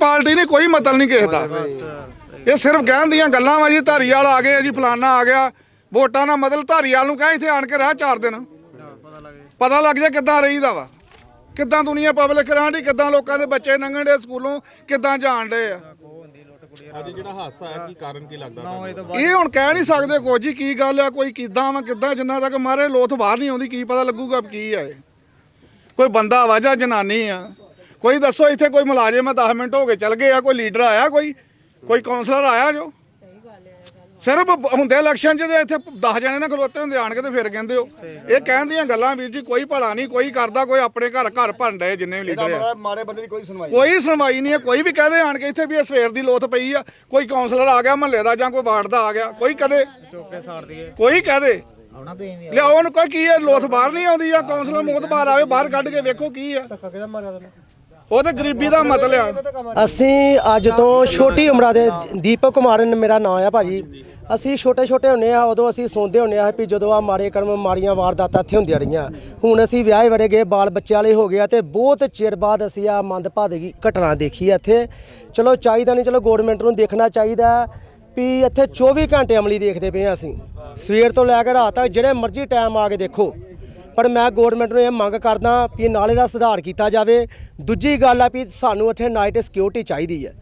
Party ਨਹੀਂ ਕੋਈ ਮਤਲਬ ਨਹੀਂ ਕਿਸੇ ਦਾ। ਇਹ ਸਿਰਫ ਕਹਿਣ ਦੀਆਂ ਗੱਲਾਂ ਵਾ ਜੀ ਧਾਰੀਵਾਲ ਆ ਗਏ ਆ ਜੀ ਫਲਾਨਾ ਆ ਗਿਆ। ਵੋਟਾਂ ਦਾ ਮਤਲਬ ਧਾਰੀਵਾਲ ਨੂੰ ਕਹੇ ਇੱਥੇ ਆਣ ਕੇ ਰਹਿ ਚਾਰ ਦਿਨ। ਪਤਾ ਲੱਗ ਜਾ ਕਿੱਦਾਂ ਰਹੀਦਾ ਵਾ। ਕਿੱਦਾਂ ਦੁਨੀਆ ਪਬਲਿਕ ਰਹਿਣ ਦੀ ਕਿੱਦਾਂ ਲੋਕਾਂ ਦੇ ਬੱਚੇ ਲੰਘਣ ਦੇ ਸਕੂਲੋਂ ਕਿੱਦਾਂ ਜਾਣ ਡੇ ਆ। ਅੱਜ ਜਿਹੜਾ ਹਾਦਸਾ ਹੈ ਕੀ ਕਾਰਨ ਕੀ ਲੱਗਦਾ ਤੁਹਾਨੂੰ? ਇਹ ਹੁਣ ਕਹਿ ਨਹੀਂ ਸਕਦੇ ਕੁਝ ਹੀ ਕੀ ਗੱਲ ਆ ਕੋਈ ਕਿੱਦਾਂ ਵਾ ਕਿੱਦਾਂ ਜਿੰਨਾ ਤੱਕ ਮਾਰੇ ਲੋਥ ਬਾਹਰ ਨਹੀਂ ਆਉਂਦੀ ਕੀ ਪਤਾ ਲੱਗੂਗਾ ਕੀ ਆ ਇਹ। ਕੋਈ ਬੰਦਾ ਵਾ ਜਾਂ ਜਨਾਨੀ ਆ। ਕੋਈ ਦੱਸੋ ਇੱਥੇ ਕੋਈ ਮੁਲਾਜ਼ਮ ਆ 10 ਮਿੰਟ ਹੋ ਗਏ ਚੱਲ ਗਏ ਆ ਕੋਈ ਲੀਡਰ ਆਇਆ ਕੋਈ ਕੋਈ ਕਾਉਂਸਲਰ ਆਇਆ ਜੋ? ਸਿਰਫ ਹੁੰਦੇ ਇਲੈਕਸ਼ਨ 'ਚ ਤੇ ਇੱਥੇ 10 ਜਣੇ ਨਾ ਖਲੋਤੇ ਹੁੰਦੇ ਆਣ ਕੇ ਤੇ ਫਿਰ ਕਹਿੰਦੇ ਹੋ। ਇਹ ਕਹਿਣ ਦੀਆਂ ਗੱਲਾਂ ਵੀਰ ਜੀ ਕੋਈ ਭਲਾ ਨਹੀਂ ਕੋਈ ਕਰਦਾ ਕੋਈ ਆਪਣੇ ਘਰ ਘਰ ਭਰਨ ਡਏ ਜਿੰਨੇ ਵੀ ਲੀਡਰ ਆ। ਮਾਰੇ ਬੰਦੇ ਦੀ ਕੋਈ ਸੁਣਵਾਈ ਕੋਈ ਸੁਣਵਾਈ ਨਹੀਂ ਹੈ ਕੋਈ ਵੀ ਕਹਦੇ ਆਣ ਕੇ ਇੱਥੇ ਵੀ ਇਹ ਸਵੇਰ ਦੀ ਲੋਥ ਪਈ ਆ ਕੋਈ ਕਾਉਂਸਲਰ ਆ ਗਿਆ ਮਹੱਲੇ ਦਾ ਜਾਂ ਕੋਈ ਵਾਰਡ ਦਾ ਆ ਗਿਆ ਕੋਈ ਕਦੇ ਕੋਈ ਕਹਦੇ? ਲਿਆਓ ਉਹਨੂੰ ਕੋਈ ਕੀ ਹੈ ਲੋਥ ਬਾਹਰ ਨਹੀਂ ਆਉਂਦੀ ਆ ਕਾਉਂਸਲਰ ਮੋਤ ਬਾਹਰ ਆਵੇ ਬਾਹਰ ਕੱਢ ਕੇ ਵੇਖੋ ਕੀ ਆ ਉਹ ਤੇ ਗਰੀਬੀ ਦਾ ਮਤਲਬ ਆ। ਅਸੀਂ ਅੱਜ ਤੋਂ ਛੋਟੀ ਉਮਰਾਂ ਦੇ ਦੀਪਕ ਕੁਮਾਰ ਨ- ਮੇਰਾ ਨਾਮ ਆ ਭਾਜੀ। ਅਸੀਂ ਛੋਟੇ ਛੋਟੇ ਹੁੰਨੇ ਆ, ਉਦੋਂ ਅਸੀਂ ਸੌਂਦੇ ਹੁੰਨੇ ਆ ਵੀ ਜਦੋਂ ਆ ਮਾੜੇ ਕਰਮ ਮਾੜੀਆਂ ਵਾਰਦਾਤਾਂ ਇੱਥੇ ਹੁੰਦੀਆਂ ਰਹੀਆਂ। ਹੁਣ ਅਸੀਂ ਵਿਆਹੇ ਵੜੇ ਗਏ, ਬਾਲ ਬੱਚੇ ਵਾਲੇ ਹੋ ਗਏ ਆ ਤੇ ਬਹੁਤ ਚਿਰ ਬਾਅਦ ਅਸੀਂ ਆ ਮੰਦਭਾਗੀ ਘਟਨਾ ਦੇਖੀ ਆ ਇੱਥੇ। ਚਲੋ ਚਾਹੀਦਾ ਨਹੀਂ, ਚਲੋ ਗਵਰਨਮੈਂਟ ਨੂੰ ਦੇਖਣਾ ਚਾਹੀਦਾ ਵੀ ਇੱਥੇ 24 ਘੰਟੇ ਅਮਲੀ ਦੇਖਦੇ ਪਏ ਆ ਅਸੀਂ। ਸਵੇਰ ਤੋਂ ਲੈ ਕੇ ਰਾਤ ਤੱਕ, ਜਿਹੜੇ ਮਰਜ਼ੀ ਟਾਈਮ ਆ ਕੇ ਦੇਖੋ। ਪਰ ਮੈਂ ਗਵਰਨਮੈਂਟ ਨੂੰ ਇਹ ਮੰਗ ਕਰਦਾ ਵੀ ਨਾਲੇ ਦਾ ਸੁਧਾਰ ਕੀਤਾ ਜਾਵੇ। ਦੂਜੀ ਗੱਲ ਆ ਵੀ ਸਾਨੂੰ ਇੱਥੇ ਨਾਈਟ ਸਿਕਿਉਰਿਟੀ ਚਾਹੀਦੀ ਹੈ।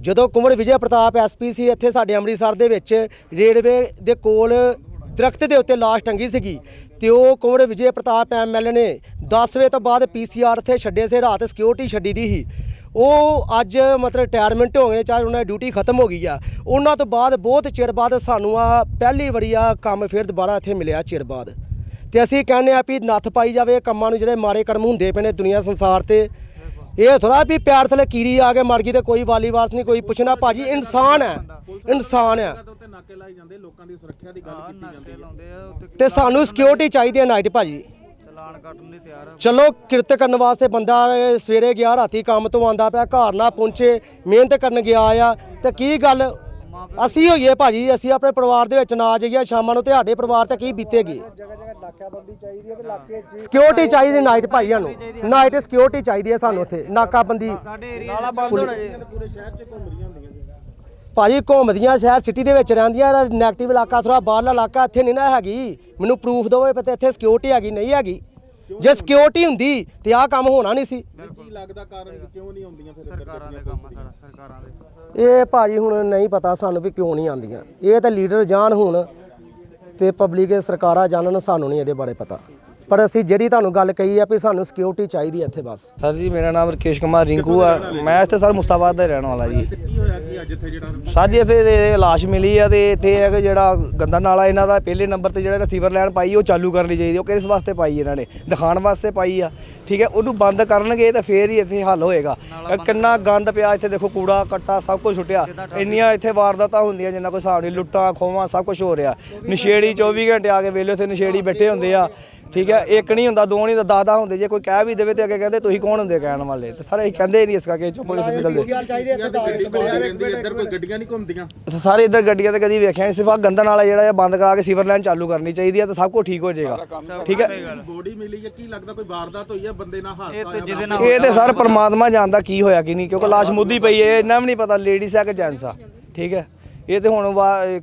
ਜਦੋਂ ਕੁੰਵਰ ਵਿਜੇ ਪ੍ਰਤਾਪ ਐਸਪੀ ਸੀ ਇੱਥੇ ਸਾਡੇ ਅੰਮ੍ਰਿਤਸਰ ਦੇ ਵਿੱਚ ਰੇਲਵੇ ਦੇ ਕੋਲ ਦਰਖਤ ਦੇ ਉੱਤੇ ਲਾਸ਼ ਟੰਗੀ ਸੀਗੀ ਤੇ ਉਹ ਕੁੰਵਰ ਵਿਜੇ ਪ੍ਰਤਾਪ ਐਮਐਲਏ ਨੇ 10 ਵਜੇ ਤੋਂ ਬਾਅਦ ਪੀਸੀਆਰ ਇੱਥੇ ਛੱਡੇ ਸੀ, ਰਾਤ ਸਿਕਿਉਰਿਟੀ ਛੱਡੀ ਦੀ ਸੀ। ਉਹ ਅੱਜ ਮਤਲਬ ਰਿਟਾਇਰਮੈਂਟ ਹੋ ਗਏ, ਚਾਹੇ ਉਹਨਾਂ ਦੀ ਡਿਊਟੀ ਖਤਮ ਹੋ ਗਈ ਆ। ਉਹਨਾਂ ਤੋਂ ਬਾਅਦ ਬਹੁਤ ਚਿਰ ਬਾਅਦ ਸਾਨੂੰ ਆ ਪਹਿਲੀ ਵਾਰੀ ਆ ਕੰਮ ਫਿਰ ਦੁਬਾਰਾ ਇੱਥੇ ਮਿਲਿਆ ਚਿਰ ਬਾਅਦ। ਤੇ ਅਸੀਂ ਕਹਿੰਦੇ ਆ ਵੀ ਨੱਥ ਪਾਈ ਜਾਵੇ ਕੰਮਾਂ ਨੂੰ ਜਿਹੜੇ ਮਾੜੇ ਕਰਮ ਹੁੰਦੇ ਪਏ ਨੇ ਦੁਨੀਆ, ਸੰਸਾਰ ਤੇ। ਇਹ ਥੋੜਾ ਵੀ ਪਿਆਰ ਥਲੇ ਕੀੜੀ ਆ ਕੇ ਮਰ ਗਈ ਤੇ ਕੋਈ ਵਾਲੀ ਵਾਰਸ ਨਹੀਂ, ਕੋਈ ਪੁੱਛਣਾ। ਭਾਜੀ, ਇਨਸਾਨ ਹੈ ਇਨਸਾਨ ਹੈ। ਉੱਤੇ ਨਾਕੇ ਲਾਏ ਜਾਂਦੇ ਲੋਕਾਂ ਦੀ ਸੁਰੱਖਿਆ ਦੀ ਗੱਲ ਕੀਤੀ ਜਾਂਦੀ ਹੈ ਤੇ ਸਾਨੂੰ ਸਿਕਿਉਰਿਟੀ ਚਾਹੀਦੀ ਹੈ ਨਾਈਟ ਭਾਜੀ। ਚਲਾਨ ਕੱਟਣ ਲਈ ਤਿਆਰ ਚਲੋ, ਕਿਰਤ ਕਰਨ ਵਾਸਤੇ ਬੰਦਾ ਸਵੇਰੇ ਗਿਆ, ਰਾਤੀ ਕੰਮ ਤੋਂ ਆਂਦਾ ਪਿਆ, ਘਰ ਨਾ ਪਹੁੰਚੇ, ਮਿਹਨਤ ਕਰਨ ਗਿਆ ਆ। ਤੇ ਕੀ ਗੱਲ ਅਸੀਂ ਹੋਈਏ ਭਾਜੀ ਅਸੀਂ ਆਪਣੇ ਪਰਿਵਾਰ ਦੇ ਵਿੱਚ ਨਾ ਜਾਈਏ ਸ਼ਾਮਾਂ ਨੂੰ ਤੁਹਾਡੇ ਪਰਿਵਾਰ ਤੇ ਕੀ ਬੀਤੇਗੀ? ਸਿਕਿਉਰਿਟੀ ਚਾਹੀਦੀ ਨਾਈਟ ਭਾਈਆਂ ਨੂੰ ਨਾਈਟ ਸਿਕਿਉਰਿਟੀ ਚਾਹੀਦੀ ਹੈ ਸਾਨੂੰ ਉੱਥੇ ਨਾਕਾਬੰਦੀ। ਨਾਲਾ ਬੰਦ ਹੋਣਾ ਜੀ। ਭਾਜੀ ਘੁੰਮਦੀਆਂ ਸ਼ਹਿਰ ਸਿਟੀ ਦੇ ਵਿੱਚ ਰਹਿੰਦੀਆਂ ਨੈਗੇਟਿਵ ਇਲਾਕਾ ਥੋੜਾ ਬਾਹਰਲਾ ਇਲਾਕਾ ਇੱਥੇ ਨਹੀਂ ਨਾ ਹੈਗੀ। ਮੈਨੂੰ ਪ੍ਰੂਫ ਦਿਓ ਪਤਾ ਇੱਥੇ ਸਿਕਿਉਰਿਟੀ ਹੈਗੀ ਨਹੀਂ ਹੈਗੀ। ਜੇ ਸਿਕਿਉਰਿਟੀ ਹੁੰਦੀ ਤੇ ਆਹ ਕੰਮ ਹੋਣਾ ਨਹੀਂ ਸੀ। ਕੀ ਲੱਗਦਾ ਕਾਰਨ ਕਿ ਕਿਉਂ ਨਹੀਂ ਆਉਂਦੀਆਂ ਫਿਰ ਸਰਕਾਰਾਂ ਦੇ ਕੰਮ ਆ ਸਾਰਾ ਸਰਕਾਰਾਂ ਦੇ। ਇਹ ਭਾਜੀ ਹੁਣ ਨਹੀਂ ਪਤਾ ਸਾਨੂੰ ਵੀ ਕਿਉਂ ਨਹੀਂ ਆਉਂਦੀਆਂ। ਇਹ ਤਾਂ ਲੀਡਰ ਜਾਣ ਹੁਣ ਤੇ ਪਬਲਿਕ ਸਰਕਾਰਾਂ ਜਾਣਨ ਸਾਨੂੰ ਨਹੀਂ ਇਹਦੇ ਬਾਰੇ ਪਤਾ। ਪਰ ਅਸੀਂ ਜਿਹੜੀ ਤੁਹਾਨੂੰ ਗੱਲ ਕਹੀ ਆ ਵੀ ਸਾਨੂੰ ਸਿਕਿਉਰਿਟੀ ਚਾਹੀਦੀ ਹੈ ਇੱਥੇ ਬਸ। ਸਰ ਜੀ ਮੇਰਾ ਨਾਮ ਰਕੇਸ਼ ਕੁਮਾਰ ਰਿੰਕੂ ਆ। ਮੈਂ ਇੱਥੇ ਸਰ ਮੁਸਤਾਬਾਦ ਦਾ ਰਹਿਣ ਵਾਲਾ ਜੀ। ਕੀ ਅੱਜ ਇੱਥੇ ਜਿਹੜਾ ਸਰ ਜੀ ਇੱਥੇ ਇਹ ਲਾਸ਼ ਮਿਲੀ ਆ ਤੇ ਇੱਥੇ ਹੈ ਕਿ ਜਿਹੜਾ ਗੰਦਾ ਨਾਲਾ ਇਹਨਾਂ ਦਾ ਪਹਿਲੇ ਨੰਬਰ ਤੇ ਜਿਹੜਾ ਰਿਸੀਵਰ ਲਾਈਨ ਪਾਈ ਉਹ ਚਾਲੂ ਕਰਨੀ ਚਾਹੀਦੀ ਉਹ ਕਿਸ ਵਾਸਤੇ ਪਾਈ ਇਹਨਾਂ ਨੇ? ਦਿਖਾਉਣ ਵਾਸਤੇ ਪਾਈ ਆ। ਠੀਕ ਹੈ ਉਹਨੂੰ ਬੰਦ ਕਰਨਗੇ ਤਾਂ ਫੇਰ ਹੀ ਇੱਥੇ ਹੱਲ ਹੋਏਗਾ। ਇਹ ਕਿੰਨਾ ਗੰਦ ਪਿਆ ਇੱਥੇ ਦੇਖੋ ਕੂੜਾ ਕੱਟਾ ਸਭ ਕੁਝ ਛੁੱਟਿਆ ਇੰਨੀਆਂ ਇੱਥੇ ਵਾਰਦਾਤਾਂ ਹੁੰਦੀਆਂ ਜਿੰਨਾ ਕੋਈ ਹਿਸਾਬ ਨਹੀਂ ਲੁੱਟਾਂ ਖੋਵਾਂ ਸਭ ਕੁਝ ਹੋ ਰਿਹਾ। ਨਸ਼ੇੜੀ 24 ਘੰਟੇ ਆ ਕੇ ਵੇਲੇ ਉੱਥੇ ਨਸ਼ੇੜੀ ਬੈਠੇ ਹੁੰਦੇ ਆ। ਠੀਕ ਹੈ ਇੱਕ ਨਹੀਂ ਹੁੰਦਾ ਦੋ ਨਹੀਂ ਹੁੰਦਾ ਦਾਦਾ ਹੁੰਦੇ। ਜੇ ਕੋਈ ਕਹਿ ਵੀ ਦੇਵੇ ਤੇ ਅੱਗੇ ਕਹਿੰਦੇ ਤੁਸੀਂ ਕੌਣ ਹੁੰਦੇ? ਕਹਿਣ ਵਾਲੇ। ਤੇ ਸਾਰੇ ਕਹਿੰਦੇ ਨਹੀਂ ਇਸ ਕਰਕੇ ਚੁੱਪ ਕੇ ਇੱਧਰ ਕੋਈ ਗੱਡੀਆਂ ਨਹੀਂ ਘੁੰਮਦੀਆਂ ਅੱਛਾ, ਸਾਰੇ ਇੱਧਰ ਗੱਡੀਆਂ ਤੇ ਕਦੀ ਵੇਖਿਆ ਨਹੀਂ ਸਿਰਫ ਆ ਗੰਦਾ ਨਾਲਾ ਜਿਹੜਾ ਇਹ ਬੰਦ ਕਰਾ ਕੇ ਸੀਵਰ ਲਾਈਨ ਚਾਲੂ ਕਰਨੀ ਚਾਹੀਦੀ ਹੈ ਤਾਂ ਸਭ ਕੁਝ ਠੀਕ ਹੋ ਜਾਏਗਾ। ਠੀਕ ਹੈ? ਬੋਡੀ ਮਿਲੀ ਹੈ ਕੀ ਲੱਗਦਾ ਕੋਈ ਵਾਰਦਾਤ ਹੋਈ ਹੈ ਬੰਦੇ ਨਾਲ ਹਾਦਸਾ ਇਹ ਤੇ ਸਰ ਪ੍ਰਮਾਤਮਾ ਜਾਣਦਾ ਕੀ ਹੋਇਆ ਕੀ ਨਹੀਂ ਕਿਉਂਕਿ ਲਾਸ਼ ਮੁੱਦੀ ਪਈ ਹੈ ਇਹਨਾਂ ਵੀ ਨਹੀਂ ਪਤਾ ਲੇਡੀਜ਼ ਹੈ ਕਿ ਜੈਂਟਸ ਆ। ਠੀਕ ਹੈ? ਇਹ ਤੇ ਹੁਣ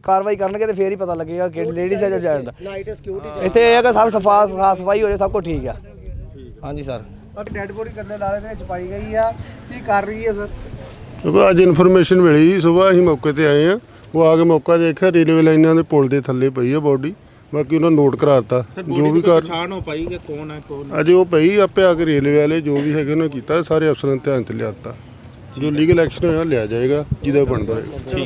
ਕਾਰਵਾਈ ਕਰਨਗੇ ਤੇ ਫੇਰ ਹੀ ਪਤਾ ਲੱਗੇਗਾ ਕਿ ਲੇਡੀਜ਼ ਹੈ ਜਾਂ ਜੈਂਟਸ ਨਾਈਟ ਸਿਕਿਉਰਿਟੀ ਇੱਥੇ ਇਹ ਹੈ ਕਿ ਸਭ ਸਫਾ ਸਾਫ਼ ਸਫ਼ਾਈ ਹੋ ਜਾਏ ਸਭ ਕੁਝ ਠੀਕ ਆ। ਹਾਂਜੀ ਸਰ। ਡੈਡ ਬੋਡੀ ਕੰਦੇ ਨਾਲੇ ਦੇ ਵਿੱਚ ਪਾਈ ਗਈ ਆ। ਕੀ ਕਰ ਰਹੀ ਹੈ ਸਰ? ਕਿਉਂਕਿ ਅੱਜ ਇਨਫੋਰਮੇਸ਼ਨ ਮਿਲੀ ਸਵੇਰ ਅਸੀਂ ਮੌਕੇ ਤੇ ਆਏ ਆ ਉਹ ਆ ਕੇ ਮੌਕਾ ਦੇਖਿਆ ਰੇਲਵੇ ਲਾਈਨਾਂ ਦੇ ਪੁਲ ਦੇ ਥੱਲੇ ਪਈ ਆ ਬੋਡੀ ਬਾਕੀ ਉਹਨਾਂ ਨੋਟ ਕਰਾਤਾ ਜੋ ਵੀ ਕਰ ਪਛਾਣ ਹੋ ਪਾਈ ਕਿ ਕੌਣ ਹੈ ਕੌਣ ਅਜੇ ਉਹ ਪਈ ਆਪੇ ਆ ਕੇ ਰੇਲਵੇ ਵਾਲੇ ਜੋ ਵੀ ਹੈਗੇ ਉਹਨਾਂ ਕੀਤਾ ਸਾਰੇ ਅਫਸਰਾਂ ਦੇ ਧਿਆਨ ਚ ਲਿਆਤਾ। ਜੋ ਲੀਗਲ ਐਕਸ਼ਨ ਹੋਇਆ ਲਿਆ ਜਾਏਗਾ ਜਿਹਦਾ ਬਣਦਾ ਹੋਏਗਾ।